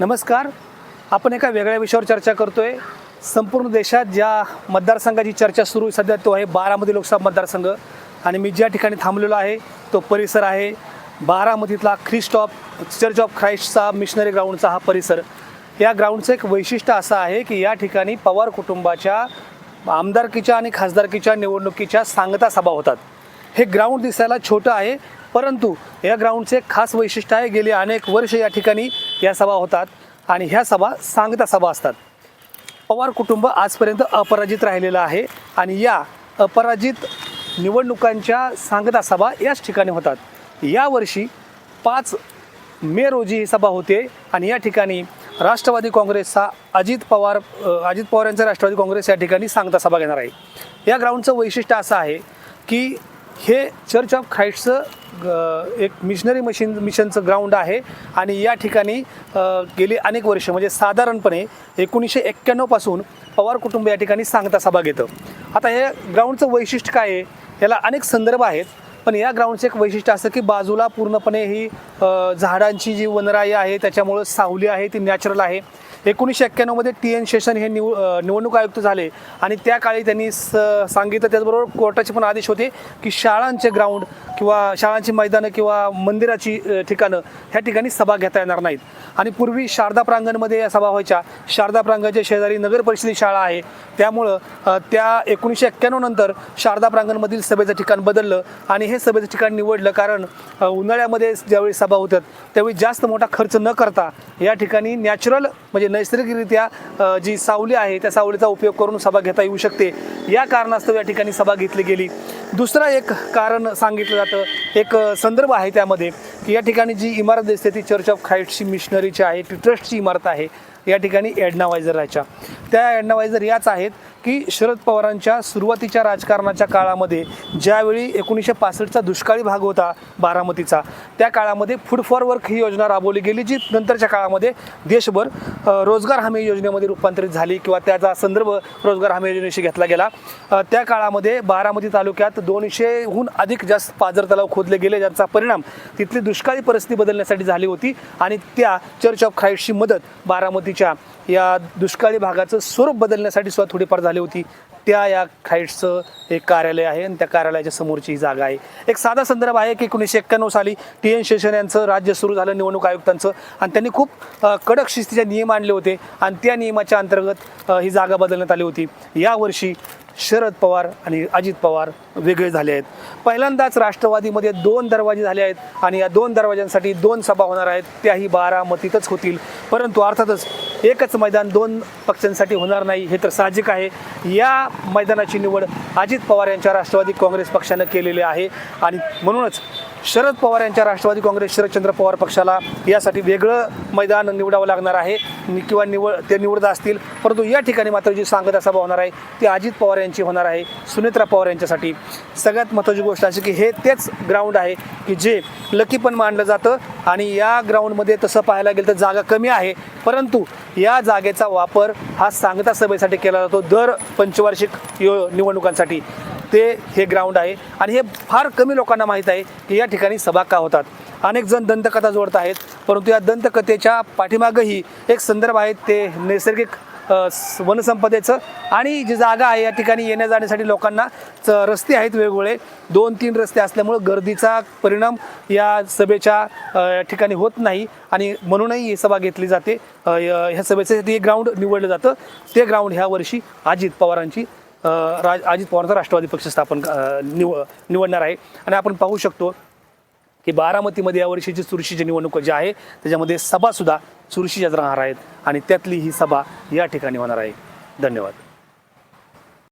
नमस्कार. आपण एका वेगळ्या विषयावर चर्चा करतोय. संपूर्ण देशात ज्या मतदारसंघाची चर्चा सुरू आहे सध्या तो आहे बारामती लोकसभा मतदारसंघ. आणि मी ज्या ठिकाणी थांबलेलो आहे तो परिसर आहे बारामतीतला ख्रिस्ट ऑफ चर्च ऑफ ख्राईस्टचा मिशनरी ग्राउंडचा हा परिसर. या ग्राउंडचं एक वैशिष्ट्य असं आहे की या ठिकाणी पवार कुटुंबाच्या आमदारकीच्या आणि खासदारकीच्या निवडणुकीच्या सांगता सभा होतात. हे ग्राउंड दिसायला छोटं आहे परंतु या ग्राउंडचे एक खास वैशिष्ट्य आहे. गेली अनेक वर्ष या ठिकाणी या सभा होतात आणि ह्या सभा सांगता सभा असतात. पवार कुटुंब आजपर्यंत अपराजित राहिलेलं आहे आणि या अपराजित निवडणुकांच्या सांगता सभा याच ठिकाणी होतात. यावर्षी पाच मे रोजी ही सभा होते आणि या ठिकाणी राष्ट्रवादी काँग्रेसचा अजित पवार अजित पवार यांचा राष्ट्रवादी काँग्रेस या ठिकाणी सांगता सभा घेणार आहे. या ग्राउंडचं वैशिष्ट्य असं आहे की हे चर्च ऑफ ख्राईस्टचं ग- एक मिशनरी मशीन मिशनचं ग्राउंड आहे. आणि या ठिकाणी गेली अनेक वर्ष म्हणजे साधारणपणे एकोणीसशे एक्क्याण्णवपासून पवार कुटुंब या ठिकाणी सांगता सभा घेतं. आता हे ग्राउंडचं वैशिष्ट्य काय आहे? याला अनेक संदर्भ आहेत. पण या ग्राउंडचं एक वैशिष्ट्य असं की बाजूला पूर्णपणे ही झाडांची जी वनराई आहे त्याच्यामुळं सावली आहे ती नॅचरल आहे. एकोणीसशे एक्क्याण्णवमध्ये टी एन शेषन हे निव निवडणूक आयुक्त झाले. आणि त्या काळी त्यांनी स सांगितलं त्याचबरोबर कोर्टाचे पण आदेश होते की शाळांचे ग्राउंड किंवा शाळांची मैदानं किंवा मंदिराची ठिकाणं ह्या ठिकाणी सभा घेता येणार नाहीत. आणि पूर्वी शारदा प्रांगणमध्ये या सभा व्हायच्या. शारदा प्रांगणच्या शेजारी नगर परिषदेची शाळा आहे. त्यामुळं त्या एकोणीसशे एक्क्याण्णव नंतर शारदा प्रांगणमधील सभेचं ठिकाण बदललं आणि हे सभेचं ठिकाण निवडलं कारण उन्हाळ्यामध्ये ज्यावेळी सभा होतात त्यावेळी जास्त मोठा खर्च न करता या ठिकाणी नॅचरल म्हणजे नैसर्गिकरित्या जी सावली आहे त्या सावलीचा उपयोग करून सभा घेता येऊ शकते. या कारणास्तव या ठिकाणी सभा घेतली गेली. दुसरं एक कारण सांगितलं जातं एक संदर्भ आहे त्यामध्ये की या ठिकाणी जी इमारत दिसते ती चर्च ऑफ ख्राईस्टची मिशनरीची आहे ती ट्रस्टची इमारत आहे. या ठिकाणी एडनावायझराच्या त्या ॲडनावायझर याच आहेत की शरद पवारांच्या सुरुवातीच्या राजकारणाच्या काळामध्ये ज्यावेळी एकोणीसशे पासष्टचा दुष्काळी भाग होता बारामतीचा त्या काळामध्ये फूड फॉर वर्क ही योजना राबवली गेली जी नंतरच्या काळामध्ये देशभर रोजगार हमी योजनेमध्ये रूपांतरित झाली किंवा त्याचा संदर्भ रोजगार हमी योजनेशी घेतला गेला. त्या काळामध्ये बारामती तालुक्यात दोनशेहून अधिक जास्त पाझर तलाव खोदले गेले ज्यांचा परिणाम तिथली दुष्काळी परिस्थिती बदलण्यासाठी झाली होती आणि त्या चर्च ऑफ ख्राईस्टची मदत बारामती बारामतीच्या या दुष्काळी भागाचं स्वरूप बदलण्यासाठी सुद्धा थोडीफार झाली होती. त्या या खाईट्सचं एक कार्यालय आहे आणि त्या कार्यालयाच्या समोरची ही जागा आहे. एक साधा संदर्भ आहे की एकोणीसशे एक्क्याण्णव साली टी एन शेषन यांचं राज्य सुरू झालं निवडणूक आयुक्तांचं. आणि त्यांनी खूप कडक शिस्तीचे नियम आणले होते. आणि त्या नियमाच्या अंतर्गत ही जागा बदलण्यात आली होती. यावर्षी शरद पवार आणि अजित पवार वेगळे झाले आहेत. पहिल्यांदाच राष्ट्रवादीमध्ये दोन दरवाजे झाले आहेत आणि या दोन दरवाज्यांसाठी दोन सभा होणार आहेत. त्याही बारामतीतच होतील. परंतु अर्थातच एकच मैदान दोन पक्षांसाठी होणार नाही हे तर साहजिक आहे. या मैदानाची निवड अजित पवार यांच्या राष्ट्रवादी काँग्रेस पक्षानं केलेली आहे आणि म्हणूनच शरद पवार यांच्या राष्ट्रवादी काँग्रेस शरदचंद्र पवार पक्षाला यासाठी वेगळं मैदान निवडावं लागणार आहे. किंवा निवड ते निवडत असतील. परंतु या ठिकाणी मात्र जी सांगता सभा होणार आहे ती अजित पवार यांची होणार आहे सुनेत्रा पवार यांच्यासाठी. सगळ्यात महत्त्वाची गोष्ट अशी की हे तेच ग्राउंड आहे की जे लकी पण मानलं जातं आणि या ग्राउंडमध्ये तसं पाहायला गेलं तर जागा कमी आहे. परंतु या जागेचा वापर हा सांगता सभेसाठी केला जातो दर पंचवार्षिक यो निवडणुकांसाठी. ते हे ग्राउंड आहे. आणि हे फार कमी लोकांना माहीत आहे की या ठिकाणी सभा का होतात. अनेक जण दंतकथा जोडत आहेत परंतु या दंतकथेच्या पाठीमागंही एक संदर्भ आहे ते नैसर्गिक स- वनसंपदेचं. आणि जी जागा आहे या ठिकाणी येण्या जाण्यासाठी लोकांना च- रस्ते आहेत वेगवेगळे. दोन तीन रस्ते असल्यामुळं गर्दीचा परिणाम या सभेच्या ठिकाणी होत नाही. आणि म्हणूनही ही सभा घेतली जाते. अ, य- ह्या ग्राउंड निवडलं जातं. ते ग्राउंड ह्या वर्षी अजित पवारांची राज अजित पवारांचा राष्ट्रवादी पक्ष स्थापन निव निवडणार आहे. आणि आपण पाहू शकतो की बारामतीमध्ये यावर्षीची चुरशीची निवडणूक जी आहे त्याच्यामध्ये सभासुद्धा चुरशीच्याच राहणार आहेत. आणि त्यातली ही सभा या ठिकाणी होणार आहे. धन्यवाद.